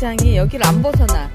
대장이 여기를 안 벗어나.